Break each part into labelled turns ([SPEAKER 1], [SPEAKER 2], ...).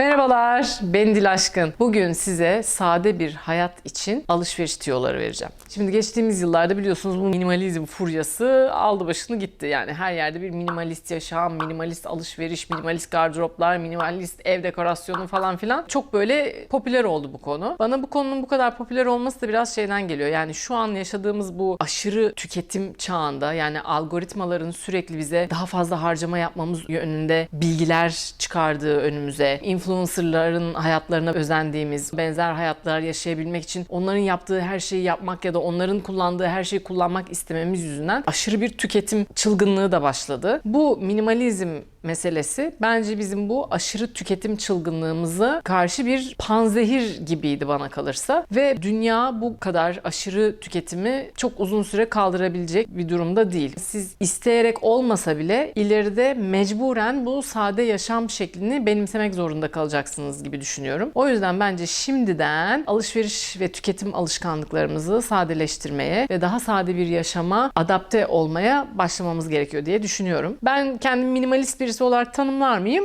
[SPEAKER 1] Merhabalar, ben Dil Aşkın. Bugün size sade bir hayat için alışveriş tiyoları vereceğim. Şimdi geçtiğimiz yıllarda biliyorsunuz bu minimalizm furyası aldı başını gitti. Yani her yerde bir minimalist yaşam, minimalist alışveriş, minimalist gardıroplar, minimalist ev dekorasyonu falan filan. Çok böyle popüler oldu bu konu. Bana bu konunun bu kadar popüler olması da biraz şeyden geliyor. Yani şu an yaşadığımız bu aşırı tüketim çağında yani algoritmaların sürekli bize daha fazla harcama yapmamız yönünde bilgiler çıkardığı önümüze, influencerların hayatlarına özendiğimiz, benzer hayatlar yaşayabilmek için onların yaptığı her şeyi yapmak ya da onların kullandığı her şeyi kullanmak istememiz yüzünden aşırı bir tüketim çılgınlığı da başladı. Bu minimalizm meselesi bence bizim bu aşırı tüketim çılgınlığımıza karşı bir panzehir gibiydi bana kalırsa ve dünya bu kadar aşırı tüketimi çok uzun süre kaldırabilecek bir durumda değil. Siz isteyerek olmasa bile ileride mecburen bu sade yaşam şeklini benimsemek zorunda kalacaksınız gibi düşünüyorum. O yüzden bence şimdiden alışveriş ve tüketim alışkanlıklarımızı sadeleştirmeye ve daha sade bir yaşama adapte olmaya başlamamız gerekiyor diye düşünüyorum. Ben kendimi minimalist birisi olarak tanımlar mıyım?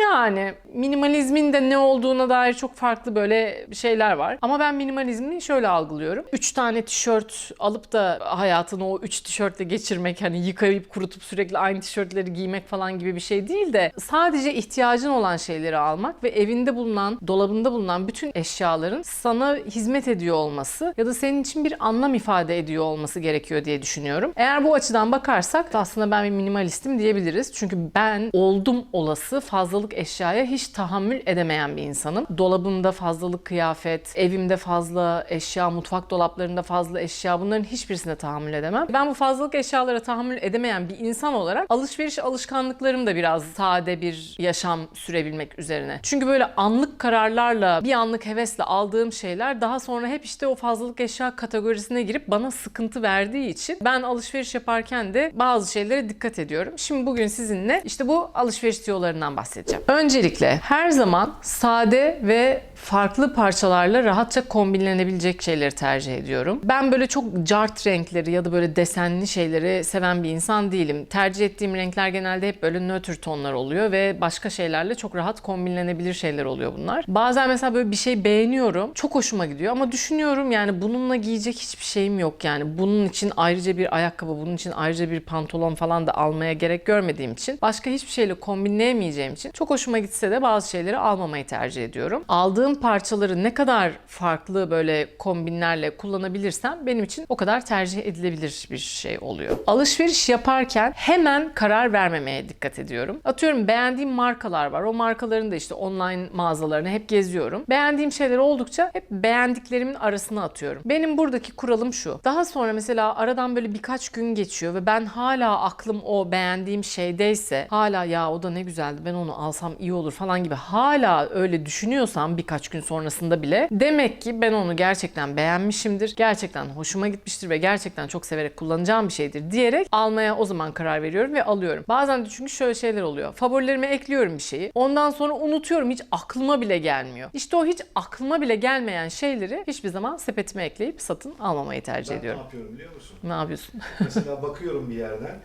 [SPEAKER 1] Yani minimalizmin de ne olduğuna dair çok farklı böyle şeyler var. Ama ben minimalizmi şöyle algılıyorum. Üç tane tişört alıp da hayatını o üç tişörtle geçirmek hani yıkayıp kurutup sürekli aynı tişörtleri giymek falan gibi bir şey değil de sadece ihtiyacın olan şeyleri almak ve evinde bulunan, dolabında bulunan bütün eşyaların sana hizmet ediyor olması ya da senin için bir anlam ifade ediyor olması gerekiyor diye düşünüyorum. Eğer bu açıdan bakarsak aslında ben bir minimalistim diyebiliriz. Çünkü ben oldum olası fazlalık eşyaya hiç tahammül edemeyen bir insanım. Dolabımda fazlalık kıyafet, evimde fazla eşya, mutfak dolaplarında fazla eşya bunların hiçbirisine tahammül edemem. Ben bu fazlalık eşyalara tahammül edemeyen bir insan olarak alışveriş alışkanlıklarım da biraz sade bir yaşam sürebilmek üzerine. Çünkü böyle anlık kararlarla, bir anlık hevesle aldığım şeyler daha sonra hep işte o fazlalık eşya kategorisine girip bana sıkıntı verdiği için ben alışveriş yaparken de bazı şeylere dikkat ediyorum. Şimdi bugün sizinle işte bu alışveriş tiyolarından bahsedeceğim. Öncelikle her zaman sade ve farklı parçalarla rahatça kombinlenebilecek şeyleri tercih ediyorum. Ben böyle çok cart renkleri ya da böyle desenli şeyleri seven bir insan değilim. Tercih ettiğim renkler genelde hep böyle nötr tonlar oluyor ve başka şeylerle çok rahat kombinlenebilir şeyler oluyor bunlar. Bazen mesela böyle bir şey beğeniyorum. Çok hoşuma gidiyor ama düşünüyorum yani bununla giyecek hiçbir şeyim yok yani. Bunun için ayrıca bir ayakkabı, bunun için ayrıca bir pantolon falan da almaya gerek görmediğim için başka hiçbir şeyle kombinleyemeyeceğim için çok hoşuma gitse de bazı şeyleri almamayı tercih ediyorum. Aldığım parçaları ne kadar farklı böyle kombinlerle kullanabilirsem benim için o kadar tercih edilebilir bir şey oluyor. Alışveriş yaparken hemen karar vermemeye dikkat ediyorum. Atıyorum beğendiğim markalar var. O markaların da işte online mağazalarını hep geziyorum. Beğendiğim şeyler oldukça hep beğendiklerimin arasına atıyorum. Benim buradaki kuralım şu. Daha sonra mesela aradan böyle birkaç gün geçiyor ve ben hala aklım o beğendiğim şeydeyse hala ya o da ne güzeldi ben onu alsam iyi olur falan gibi hala öyle düşünüyorsam birkaç gün sonrasında bile demek ki ben onu gerçekten beğenmişimdir. Gerçekten hoşuma gitmiştir ve gerçekten çok severek kullanacağım bir şeydir diyerek almaya o zaman karar veriyorum ve alıyorum. Bazen de çünkü şöyle şeyler oluyor. Favorilerime ekliyorum bir şeyi. Ondan sonra unutuyorum. Hiç aklıma bile gelmiyor. İşte o hiç aklıma bile gelmeyen şeyleri hiçbir zaman sepetime ekleyip satın almamayı tercih
[SPEAKER 2] Ben
[SPEAKER 1] ediyorum.
[SPEAKER 2] ne yapıyorum biliyor musun?
[SPEAKER 1] Ne yapıyorsun?
[SPEAKER 2] Mesela bakıyorum bir yerden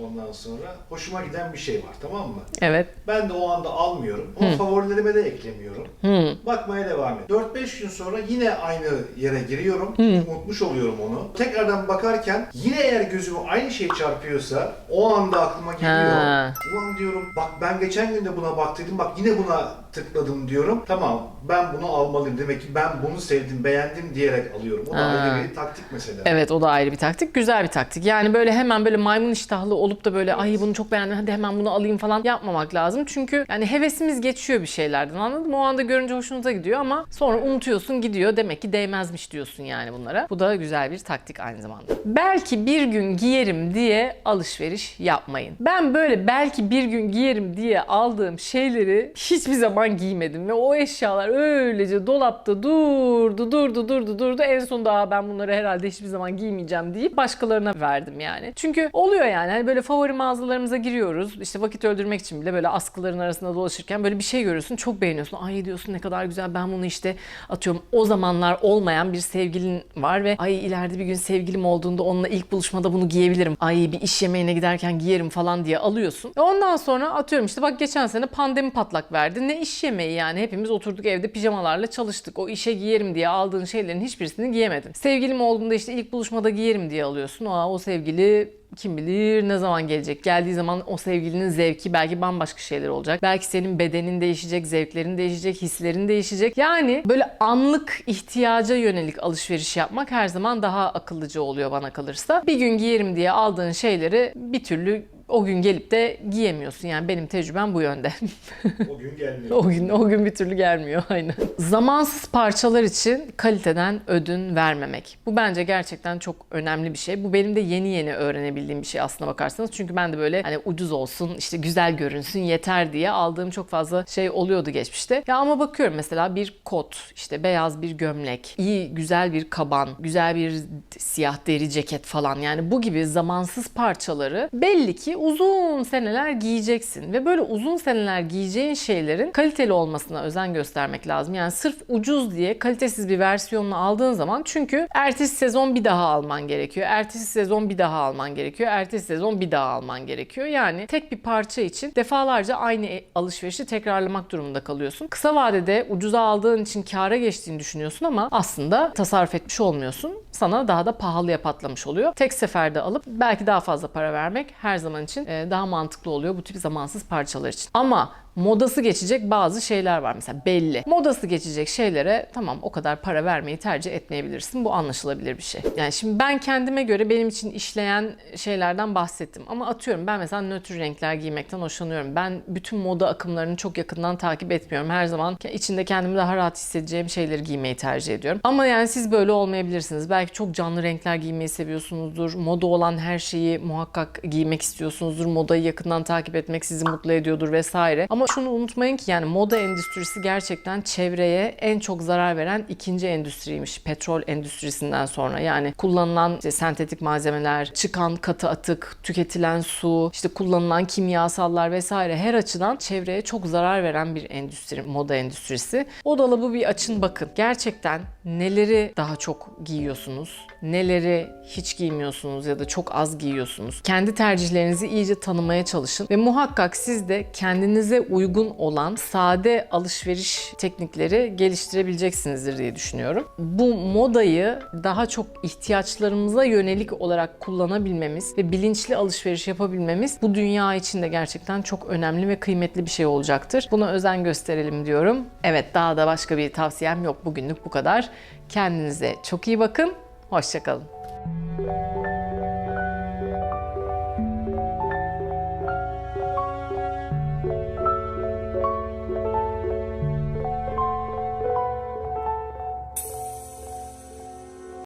[SPEAKER 2] ondan sonra hoşuma giden bir şey var tamam mı?
[SPEAKER 1] evet.
[SPEAKER 2] Ben de o anda almıyorum ama favorilerime de eklemiyorum.
[SPEAKER 1] Hmm.
[SPEAKER 2] Bakmaya devam et. 4-5 gün sonra yine aynı yere giriyorum. Unutmuş oluyorum onu. Tekrardan bakarken yine eğer gözüme aynı şey çarpıyorsa o anda aklıma geliyor.
[SPEAKER 1] Ha.
[SPEAKER 2] Ulan diyorum bak ben geçen gün de buna baktıydım bak yine buna tıkladım diyorum. Tamam ben bunu almalıyım. Demek ki ben bunu sevdim, beğendim diyerek alıyorum. O da
[SPEAKER 1] Ha.
[SPEAKER 2] ayrı bir taktik mesela.
[SPEAKER 1] Evet o da ayrı bir taktik. Güzel bir taktik. Yani böyle hemen böyle maymun iştahlı olup da böyle ay bunu çok beğendim hadi hemen bunu alayım falan yapmamak lazım. Çünkü yani hevesimiz geçiyor bir şeylerden anladın mı? O anda görünce hoşunuza gidiyor ama sonra unutuyorsun gidiyor. Demek ki değmezmiş diyorsun yani bunlara. Bu da güzel bir taktik aynı zamanda. Belki bir gün giyerim diye alışveriş yapmayın. Ben böyle belki bir gün giyerim diye aldığım şeyleri hiçbir zaman giymedim ve o eşyalar öylece dolapta durdu durdu durdu durdu en sonunda "Aa, ben bunları herhalde hiçbir zaman giymeyeceğim deyip başkalarına verdim yani. Çünkü oluyor yani hani böyle favori mağazalarımıza giriyoruz işte vakit öldürmek için bile böyle askıların arasında dolaşırken böyle bir şey görüyorsun çok beğeniyorsun. Ay diyorsun ne kadar güzel ben bunu işte atıyorum o zamanlar olmayan bir sevgilin var ve ay ileride bir gün sevgilim olduğunda onunla ilk buluşmada bunu giyebilirim. Ay bir iş yemeğine giderken giyerim falan diye alıyorsun. Ondan sonra atıyorum işte bak geçen sene pandemi patlak verdi. Ne iş iş yemeği yani hepimiz oturduk evde pijamalarla çalıştık. O işe giyerim diye aldığın şeylerin hiçbirisini giyemedim. Sevgilim olduğunda işte ilk buluşmada giyerim diye alıyorsun. Aa, o sevgili kim bilir ne zaman gelecek. Geldiği zaman o sevgilinin zevki belki bambaşka şeyler olacak. Belki senin bedenin değişecek, zevklerin değişecek, hislerin değişecek. Yani böyle anlık ihtiyaca yönelik alışveriş yapmak her zaman daha akıllıca oluyor bana kalırsa. Bir gün giyerim diye aldığın şeyleri bir türlü o gün gelip de giyemiyorsun. Yani benim tecrübem bu yönde.
[SPEAKER 2] O gün gelmiyor.
[SPEAKER 1] o gün o gün bir türlü gelmiyor aynen. Zamansız parçalar için kaliteden ödün vermemek. Bu bence gerçekten çok önemli bir şey. Bu benim de yeni yeni öğrenebildiğim bir şey aslına bakarsanız. Çünkü ben de böyle hani ucuz olsun, işte güzel görünsün yeter diye aldığım çok fazla şey oluyordu geçmişte. Ya ama bakıyorum mesela bir kot, işte beyaz bir gömlek, iyi güzel bir kaban, güzel bir siyah deri ceket falan. Yani bu gibi zamansız parçaları belli ki uzun seneler giyeceksin ve böyle uzun seneler giyeceğin şeylerin kaliteli olmasına özen göstermek lazım. Yani sırf ucuz diye kalitesiz bir versiyonunu aldığın zaman çünkü ertesi sezon bir daha alman gerekiyor. Ertesi sezon bir daha alman gerekiyor. Ertesi sezon bir daha alman gerekiyor. Yani tek bir parça için defalarca aynı e- alışverişi tekrarlamak durumunda kalıyorsun. Kısa vadede ucuza aldığın için kâra geçtiğini düşünüyorsun ama aslında tasarruf etmiş olmuyorsun. Sana daha da pahalıya patlamış oluyor. Tek seferde alıp belki daha fazla para vermek her zaman için daha mantıklı oluyor bu tip zamansız parçalar için. Ama modası geçecek bazı şeyler var mesela belli. Modası geçecek şeylere tamam o kadar para vermeyi tercih etmeyebilirsin. Bu anlaşılabilir bir şey. Yani şimdi ben kendime göre benim için işleyen şeylerden bahsettim. Ama atıyorum ben mesela nötr renkler giymekten hoşlanıyorum. Ben bütün moda akımlarını çok yakından takip etmiyorum. Her zaman içinde kendimi daha rahat hissedeceğim şeyleri giymeyi tercih ediyorum. Ama yani siz böyle olmayabilirsiniz. Belki çok canlı renkler giymeyi seviyorsunuzdur. Moda olan her şeyi muhakkak giymek istiyorsunuzdur. Modayı yakından takip etmek sizi mutlu ediyordur vesaire. Ama şunu unutmayın ki yani moda endüstrisi gerçekten çevreye en çok zarar veren ikinci endüstriymiş. Petrol endüstrisinden sonra. Yani kullanılan işte sentetik malzemeler, çıkan katı atık, tüketilen su, işte kullanılan kimyasallar vesaire her açıdan çevreye çok zarar veren bir endüstri, moda endüstrisi. O dolabı bir açın bakın. Gerçekten neleri daha çok giyiyorsunuz, neleri hiç giymiyorsunuz ya da çok az giyiyorsunuz. Kendi tercihlerinizi iyice tanımaya çalışın ve muhakkak siz de kendinize uygun olan sade alışveriş teknikleri geliştirebileceksinizdir diye düşünüyorum. Bu modayı daha çok ihtiyaçlarımıza yönelik olarak kullanabilmemiz ve bilinçli alışveriş yapabilmemiz bu dünya için de gerçekten çok önemli ve kıymetli bir şey olacaktır. Buna özen gösterelim diyorum. Evet daha da başka bir tavsiyem yok. Bugünlük bu kadar. Kendinize çok iyi bakın. Hoşçakalın.